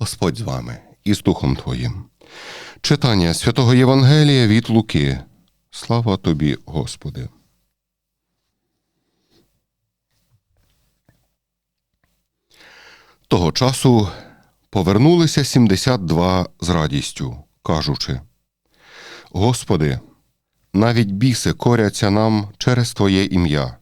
Господь з вами і з Духом Твоїм. Читання святого Євангелія від Луки. Слава тобі, Господи. Того часу повернулися 72 з радістю, кажучи: Господи, навіть біси коряться нам через Твоє ім'я.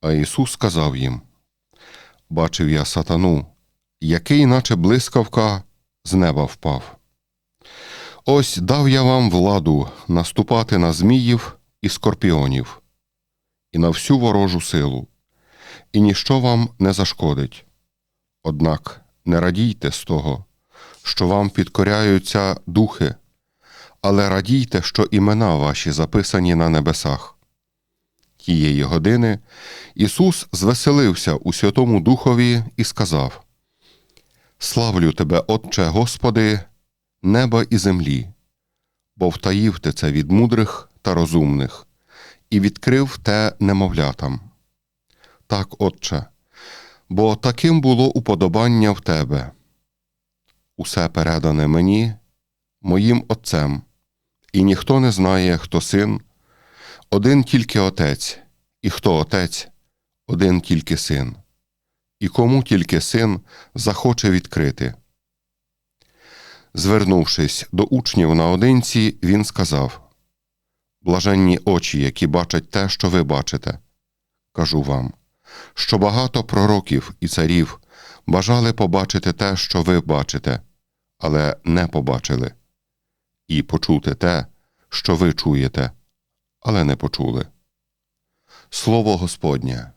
А Ісус сказав їм: Бачив я сатану, який, наче блискавка, з неба впав. Ось дав я вам владу наступати на зміїв і скорпіонів, і на всю ворожу силу, і ніщо вам не зашкодить. Однак не радійте з того, що вам підкоряються духи, але радійте, що імена ваші записані на небесах. Тієї години Ісус звеселився у Святому Духові і сказав: Славлю тебе, Отче Господи, неба і землі, бо втаїв ти це від мудрих та розумних, і відкрив те немовлятам. Так, Отче, бо таким було уподобання в тебе. Усе передане мені, моїм Отцем, і ніхто не знає, хто син, один тільки Отець, і хто Отець, один тільки син, і кому тільки син захоче відкрити. Звернувшись до учнів наодинці, він сказав Блаженні очі, які бачать те, що ви бачите. Кажу вам, що багато пророків і царів бажали побачити те, що ви бачите, але не побачили, і почути те, що ви чуєте, але не почули. Слово Господнє.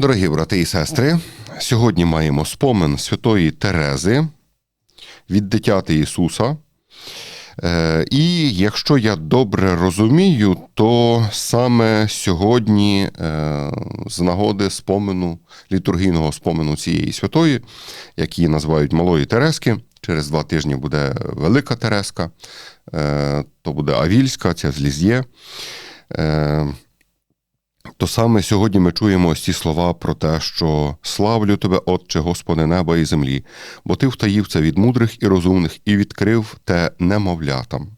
Дорогі брати і сестри, сьогодні маємо спомин Святої Терези від дитяти Ісуса. Е, І якщо я добре розумію, то саме сьогодні, е, з нагоди спомену, літургійного спомену цієї святої, які називають Малої Терески, через два тижні буде Велика Тереска, е, то буде Авільська, ця з Ліз'є. То саме сьогодні ми чуємо ось ці слова про те, що славлю тебе, Отче, Господи неба і землі, бо ти втаїв це від мудрих і розумних і відкрив те немовлятам.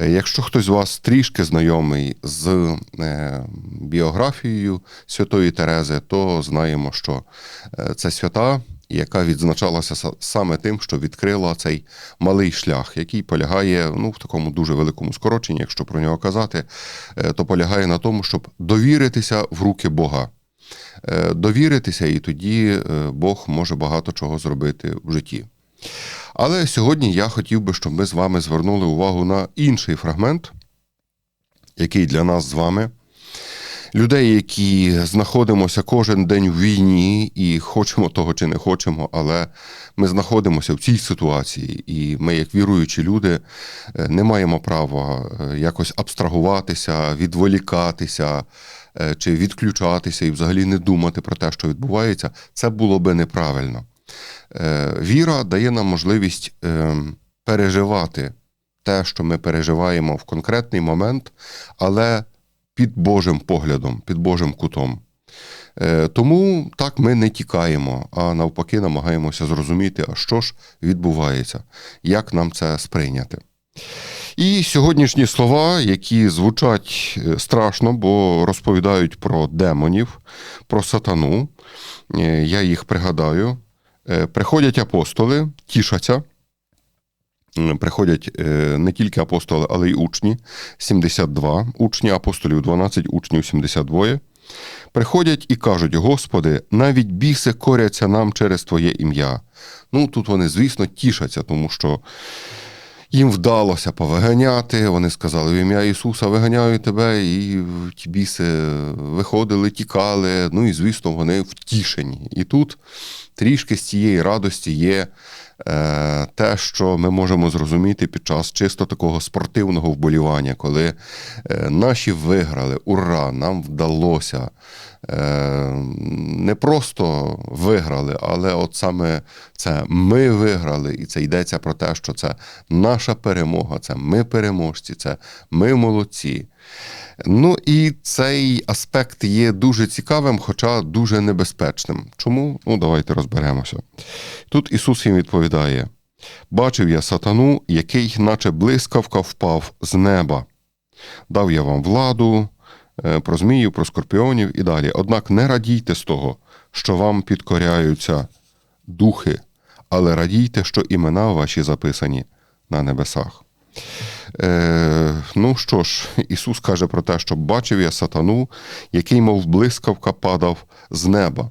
Е, Якщо хтось з вас трішки знайомий з е, біографією Святої Терези, то знаємо, що е, це свята, яка відзначалася саме тим, що відкрила цей малий шлях, який полягає ну, в такому дуже великому скороченні, якщо про нього казати, е, то полягає на тому, щоб довіритися в руки Бога. Е, Довіритися, і тоді е, Бог може багато чого зробити в житті. Але сьогодні я хотів би, щоб ми з вами звернули увагу на інший фрагмент, який для нас з вами. Людей, які знаходимося кожен день в війні, і хочемо того чи не хочемо, але ми знаходимося в цій ситуації, і ми, як віруючі люди, е, не маємо права е, якось абстрагуватися, відволікатися е, чи відключатися і взагалі не думати про те, що відбувається. Це було би неправильно. Віра дає нам можливість переживати те, що ми переживаємо в конкретний момент, але під Божим поглядом, під Божим кутом. Е, Тому так ми не тікаємо, а навпаки, намагаємося зрозуміти, а що ж відбувається, як нам це сприйняти. І сьогоднішні слова, які звучать е, страшно, бо розповідають про демонів, про сатану, е, я їх пригадаю. Приходять апостоли, тішаться. Приходять е, не тільки апостоли, але й учні 72, учні апостолів 12, учнів 72. Приходять і кажуть: Господи, навіть біси коряться нам через Твоє ім'я. Ну тут вони, звісно, тішаться, тому що їм вдалося повиганяти. Вони сказали, в ім'я Ісуса виганяю тебе, і ті біси виходили, тікали. Ну і звісно, вони втішені. І тут трішки з цієї радості є те, що ми можемо зрозуміти під час чисто такого спортивного вболівання, коли е, наші виграли, ура, нам вдалося. Е, не просто виграли, але от саме це ми виграли, і це йдеться про те, що це наша перемога, це ми переможці, це ми молодці. Ну і цей аспект є дуже цікавим, хоча дуже небезпечним. Чому? Ну, давайте розберемося. Тут Ісус їм відповідає: Бачив я сатану, який, наче блискавка, впав з неба. Дав я вам владу, е, про змію, про скорпіонів і далі. Однак не радійте з того, що вам підкоряються духи, але радійте, що імена ваші записані на небесах. Е, ну що ж, Ісус каже про те, що бачив я сатану, який, мов блискавка, падав з неба.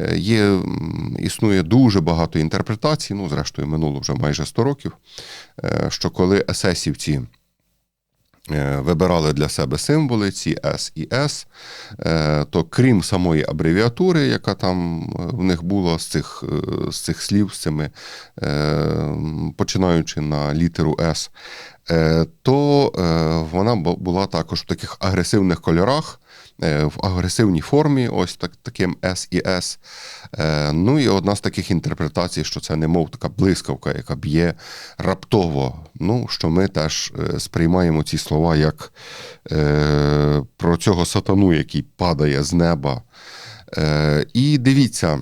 Е, є, існує дуже багато інтерпретацій, ну, зрештою, минуло вже майже 100 років, е, що коли есесівці е, вибирали для себе символи, ці С і С, то крім самої абревіатури, яка там в них була з цих, з цих слів, з цими, починаючи на літеру С, то е, вона була також в таких агресивних кольорах, е, в агресивній формі, ось так, таким С і С. Е, Ну і одна з таких інтерпретацій, що це немов така блискавка, яка б'є раптово. Ну, що ми теж е, сприймаємо ці слова як е, про цього сатану, який падає з неба. Е, І дивіться.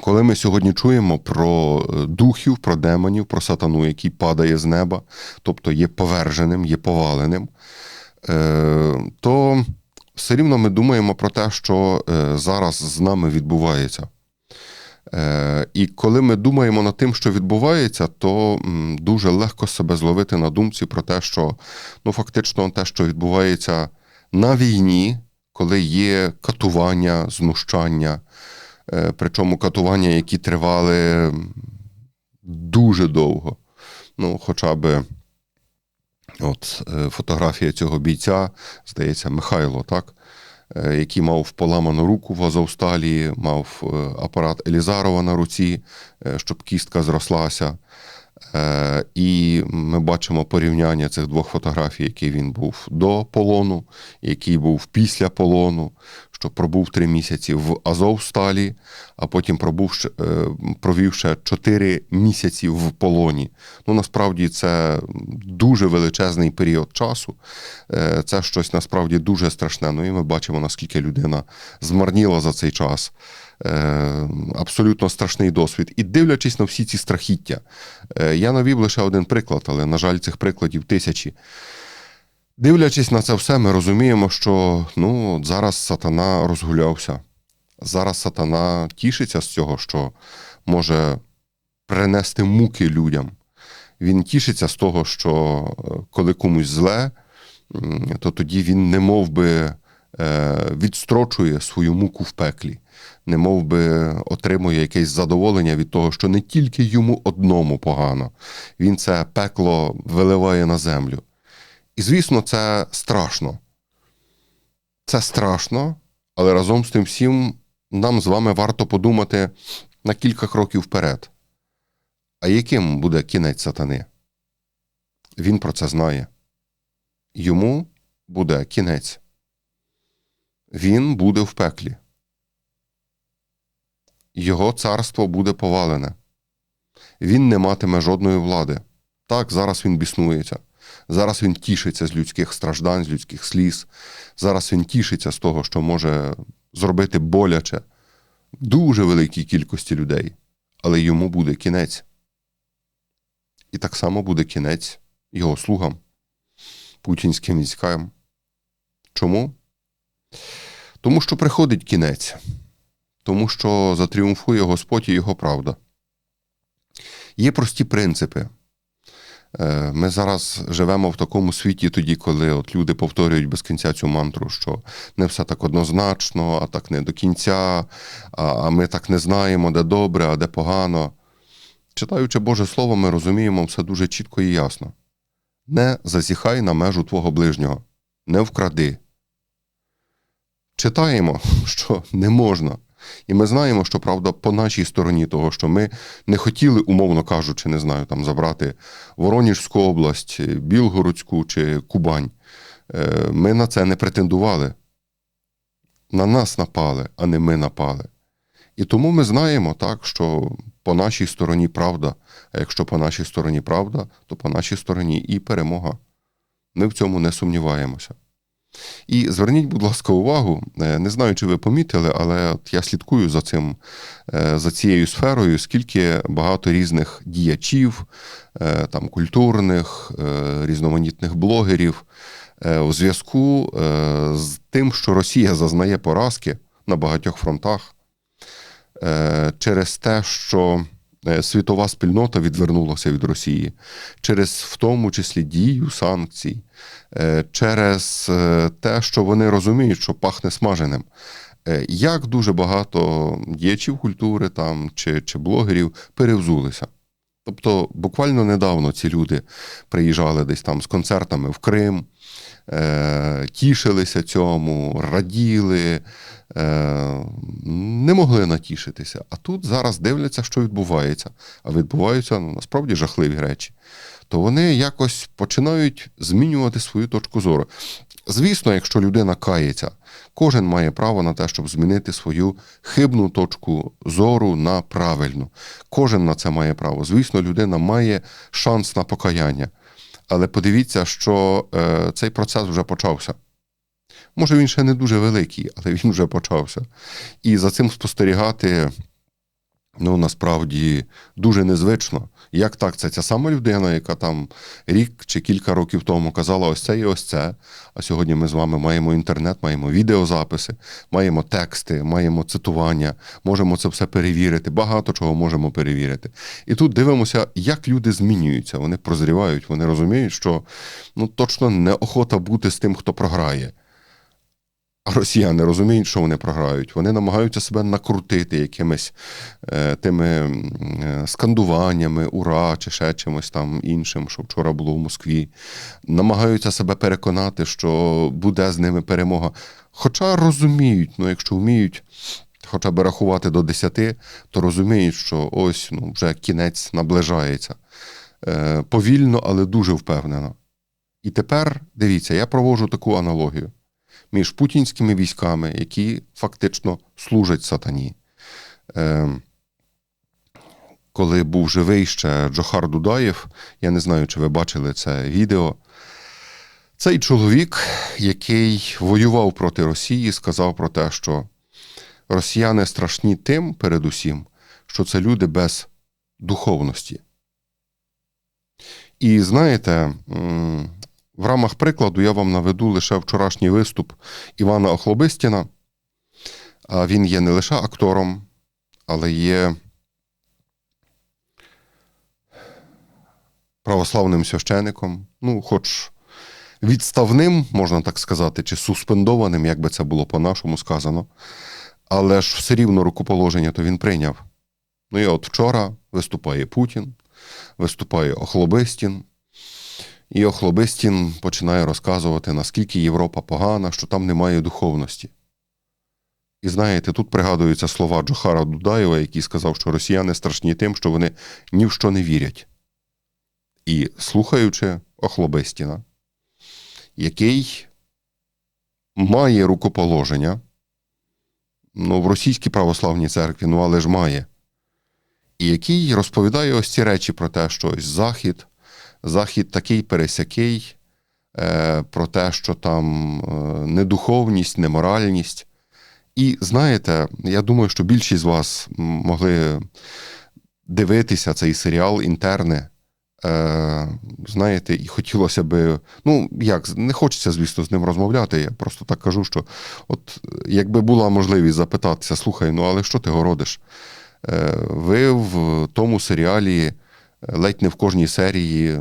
Коли ми сьогодні чуємо про е, духів, про демонів, про сатану, який падає з неба, тобто є поверженим, є поваленим, е, то все рівно ми думаємо про те, що е, зараз з нами відбувається. І коли ми думаємо над тим, що відбувається, то дуже легко себе зловити на думці про те, що ну, фактично те, що відбувається на війні, коли є катування, знущання, причому катування, які тривали дуже довго. Ну, хоча би от е, фотографія цього бійця, здається, Михайло, так? Е, Який мав поламану руку в Азовсталі, мав е, апарат Елізарова на руці, е, щоб кістка зрослася. Е, І ми бачимо порівняння цих двох фотографій, який він був до полону, який був після полону, що пробув три місяці в Азовсталі, а потім пробув, е, провів ще чотири місяці в полоні. Ну, насправді це дуже величезний період часу. Е, Це щось насправді дуже страшне. Ну і ми бачимо, наскільки людина змарніла за цей час. Е, Абсолютно страшний досвід. І дивлячись на всі ці страхіття, е, я навів лише один приклад, але, на жаль, цих прикладів тисячі. Дивлячись на це все, ми розуміємо, що ну, зараз сатана розгулявся. Зараз сатана тішиться з цього, що може принести муки людям. Він тішиться з того, що е, коли комусь зле, то тоді він не би відстрочує свою муку в пеклі, не би отримує якесь задоволення від того, що не тільки йому одному погано, він це пекло виливає на землю. І, звісно, це страшно. Це страшно, але разом з тим всім нам з вами варто подумати на кілька кроків вперед. А яким буде кінець сатани? Він про це знає. Йому буде кінець. Він буде в пеклі. Його царство буде повалене. Він не матиме жодної влади. Так, зараз він біснується. Зараз він тішиться з людських страждань, з людських сліз. Зараз він тішиться з того, що може зробити боляче дуже великій кількості людей. Але йому буде кінець. І так само буде кінець його слугам, путінським військам. Чому? Тому що приходить кінець, тому що затріумфує Господь і його правда. Є прості принципи. Е, Ми зараз живемо в такому світі, тоді, коли от люди повторюють без кінця цю мантру, що не все так однозначно, а так не до кінця, а а ми так не знаємо, де добре, а де погано. Читаючи Боже Слово, ми розуміємо все дуже чітко і ясно. Не зазіхай на межу твого ближнього, не вкради. Читаємо, що не можна. І ми знаємо, що правда по нашій стороні того, що ми не хотіли, умовно кажучи, не знаю, там забрати Воронежську область, Білгородську чи Кубань. Е, Ми на це не претендували. На нас напали, а не ми напали. І тому ми знаємо так, що по нашій стороні правда. А якщо по нашій стороні правда, то по нашій стороні і перемога. Ми в цьому не сумніваємося. І зверніть, будь ласка, увагу, е, не знаю, чи ви помітили, але от я слідкую за цим, е, за цією сферою, скільки багато різних діячів, е, там, культурних, різноманітних блогерів у зв'язку з тим, що Росія зазнає поразки на багатьох фронтах через те, що світова спільнота відвернулася від Росії, через в тому числі дію санкцій. Е, через е, те, що вони розуміють, що пахне смаженим. Е, як дуже багато діячів культури там чи, чи блогерів перевзулися. Тобто, буквально недавно ці люди приїжджали десь там з концертами в Крим, е, тішилися цьому, раділи, е, не могли натішитися. А тут зараз дивляться, що відбувається. А відбуваються ну, насправді жахливі речі то вони якось починають змінювати свою точку зору. Звісно, якщо людина кається, кожен має право на те, щоб змінити свою хибну точку зору на правильну. Кожен на це має право. Звісно, людина має шанс на покаяння. Але подивіться, що е, цей процес вже почався. Може, він ще не дуже великий, але він вже почався. І за цим спостерігати ну, насправді дуже незвично. Як так? Це ця сама людина, яка там рік чи кілька років тому казала ось це і ось це. А сьогодні ми з вами маємо інтернет, маємо відеозаписи, маємо тексти, маємо цитування, можемо це все перевірити, багато чого можемо перевірити. І тут дивимося, як люди змінюються. Вони прозрівають, вони розуміють, що ну точно неохота бути з тим, хто програє. Росіяни розуміють, що вони програють. Вони намагаються себе накрутити якимись е, тими е, скандуваннями, ура чи ще чимось там іншим, що вчора було в Москві. Намагаються себе переконати, що буде з ними перемога. Хоча розуміють, ну якщо вміють хоча б рахувати до 10, то розуміють, що ось ну, вже кінець наближається. Е, повільно, але дуже впевнено. І тепер дивіться, я проводжу таку аналогію між путінськими військами, які фактично служать сатані. Е, Коли був живий ще Джохар Дудаєв, я не знаю, чи ви бачили це відео. Цей чоловік, який воював проти Росії, сказав про те, що росіяни страшні тим, передусім, що це люди без духовності. І знаєте, в рамах прикладу я вам наведу лише вчорашній виступ Івана Охлобистіна. Він є не лише актором, але є православним священиком, ну, хоч відставним, можна так сказати, чи суспендованим, як би це було по-нашому сказано. Але ж все рівно рукоположення то він прийняв. Ну і от вчора виступає Путін, виступає Охлобистін. І Охлобистін починає розказувати, наскільки Європа погана, що там немає духовності. І знаєте, тут пригадуються слова Джохара Дудаєва, який сказав, що росіяни страшні тим, що вони ні в що не вірять. І слухаючи Охлобистіна, який має рукоположення, ну, в російській православній церкві, ну але ж має, і який розповідає ось ці речі про те, що ось Захід. Захід такий пересякий е, про те, що там е, недуховність, неморальність. І знаєте, я думаю, що більшість з вас могли дивитися цей серіал інтерне. Знаєте, і хотілося би, ну як, не хочеться, звісно, з ним розмовляти. Я просто так кажу, що от якби була можливість запитатися, слухай, ну але що ти городиш? Е, Ви в тому серіалі ледь не в кожній серії,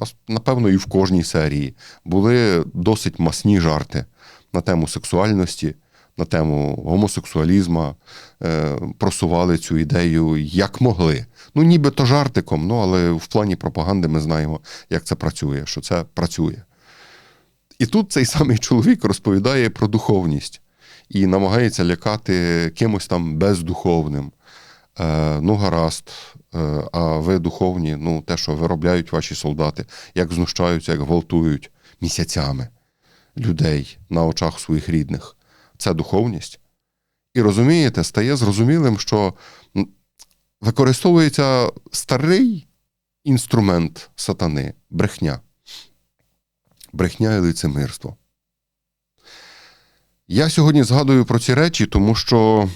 а напевно, і в кожній серії були досить масні жарти на тему сексуальності, на тему гомосексуалізму, е, просували цю ідею як могли. Ну, нібито жартиком, ну але в плані пропаганди ми знаємо, як це працює, що це працює. І тут цей самий чоловік розповідає про духовність і намагається лякати кимось там бездуховним. Е, ну, гаразд, е, а ви духовні, ну, те, що виробляють ваші солдати, як знущаються, як гвалтують місяцями людей на очах своїх рідних. Це духовність. І розумієте, стає зрозумілим, що використовується старий інструмент сатани, брехня. брехня і лицемирство. Я сьогодні згадую про ці речі, тому що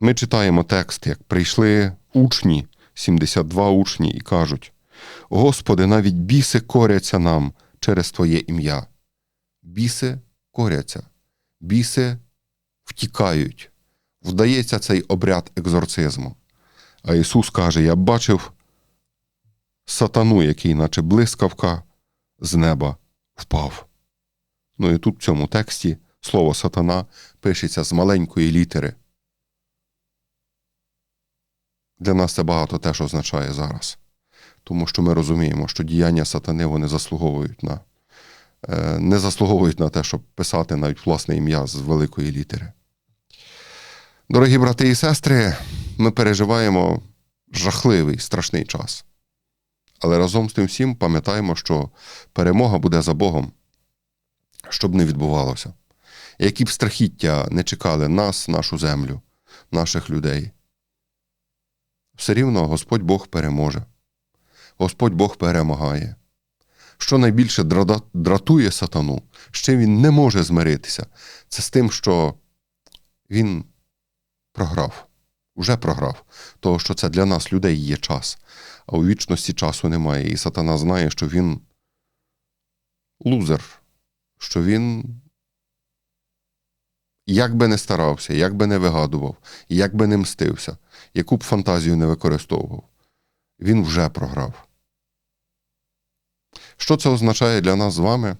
ми читаємо текст, як прийшли учні, 72 учні, і кажуть: Господи, навіть біси коряться нам через Твоє ім'я. Біси коряться, біси втікають. Вдається цей обряд екзорцизму. А Ісус каже: Я бачив сатану, який, наче блискавка, з неба впав. Ну і тут в цьому тексті слово сатана пишеться з маленької літери. Для нас це багато теж означає зараз. Тому що ми розуміємо, що діяння сатани вони заслуговують на, е, не заслуговують на те, щоб писати навіть власне ім'я з великої літери. Дорогі брати і сестри, ми переживаємо жахливий, страшний час. Але разом з тим всім пам'ятаємо, що перемога буде за Богом, щоб не відбувалося. Які б страхіття не чекали нас, нашу землю, наших людей. Все рівно Господь Бог переможе. Господь Бог перемагає. Що найбільше дратує сатану, з чим він не може змиритися, це з тим, що він програв, уже програв, того, що це для нас, людей, є час, а у вічності часу немає. І сатана знає, що він лузер, що він, як би не старався, як би не вигадував, як би не мстився, яку б фантазію не використовував, він вже програв. Що це означає для нас з вами?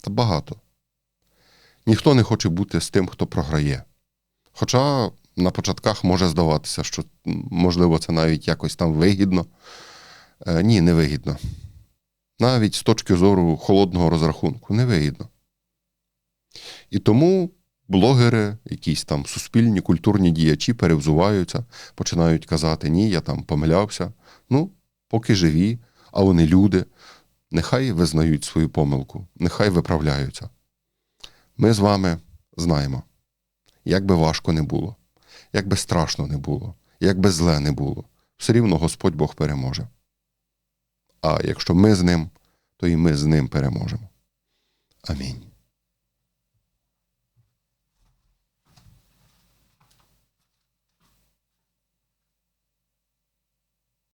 Та багато. Ніхто не хоче бути з тим, хто програє. Хоча на початках може здаватися, що можливо це навіть якось там вигідно. Е, ні, не вигідно. Навіть з точки зору холодного розрахунку, не вигідно. І тому блогери, якісь там суспільні культурні діячі перевзуваються, починають казати: ні, я там помилявся. Ну, поки живі, а вони люди, нехай визнають свою помилку, нехай виправляються. Ми з вами знаємо, як би важко не було, як би страшно не було, як би зле не було, все рівно Господь Бог переможе. А якщо ми з ним, то і ми з ним переможемо. Амінь.